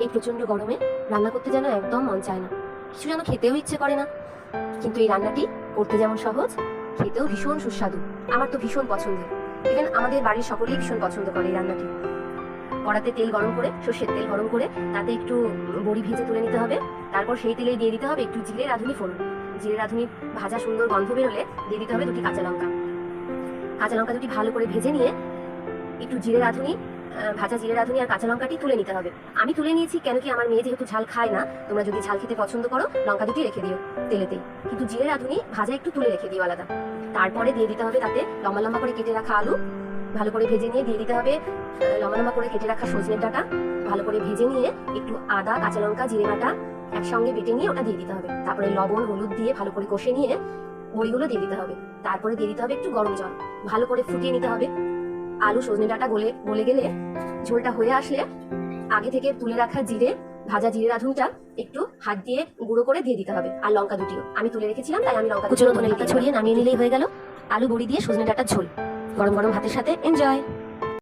এই প্রচণ্ড গরমে রান্না করতে যেন একদম মন চায় না। কিছু যেন খেতেও ইচ্ছে করে না। কিন্তু এই রান্নাটি করতে যেমন সহজ, খেতেও ভীষণ সুস্বাদু। আমার তো ভীষণ পছন্দের। ইভেন আমাদের বাড়ির সকলেই ভীষণ পছন্দ করে এই রান্নাটি। কড়াতে তেল গরম করে, সর্ষের তেল গরম করে, তাতে একটু বড়ি ভেজে তুলে নিতে হবে। তারপর সেই তেলেই দিয়ে দিতে হবে একটু জিরে, রাঁধুনি ফোড়ন। জিরে, রাঁধুনি ভাজা সুন্দর গন্ধ বেরোলে দিয়ে দিতে হবে দুটি কাঁচা লঙ্কা। কাঁচা লঙ্কা দুটি ভালো করে ভেজে নিয়ে একটু জিরে, রাঁধুনি ভাজা জিরে রাঁধুনি আর কাঁচা লঙ্কাটি তুলে নিতে হবে। আমি তুলে নিয়েছি, কেন কি আমার মেয়ে যেহেতু ঝাল খায় না, তোমরা যদি ঝাল খেতে পছন্দ করো, লঙ্কা দুটি রেখে দিও তেলেতেই। কিন্তু জিরে রাঁধুনি ভাজা একটু তুলে রেখে দিও আলাদা। তারপরে দিয়ে দিতে হবে তাতে লম্বা লম্বা করে কেটে রাখা আলু। ভালো করে ভেজে নিয়ে দিয়ে দিতে হবে লম্বা লম্বা করে কেটে রাখা সজনে ডাঁটা। ভালো করে ভেজে নিয়ে একটু আদা, কাঁচা লঙ্কা, জিরে বাটা একসঙ্গে বেটে নিয়ে ওটা দিয়ে দিতে হবে। তারপরে লবণ, হলুদ দিয়ে ভালো করে কষে নিয়ে বড়িগুলো দিয়ে দিতে হবে। তারপরে দিয়ে দিতে হবে একটু গরম জল। ভালো করে ফুটিয়ে নিতে হবে। আলু সজনে ডাঁটা গলে গলে গেলে ঝোলটা হয়ে আসলে আগে থেকে তুলে রাখা জিরে ভাজা জিরে রাঁধুনটা একটু হাত দিয়ে গুঁড়ো করে দিয়ে দিতে হবে। আর লঙ্কা দুটিও। আমি তুলে রেখেছিলাম তাই আমি লঙ্কা কুচুরো ধনে লঙ্কা ছড়িয়ে নামিয়ে নিলেই হয়ে গেল। আলু বড়ি দিয়ে সজনে ডাঁটার ঝোল। গরম গরম ভাতের সাথে এনজয়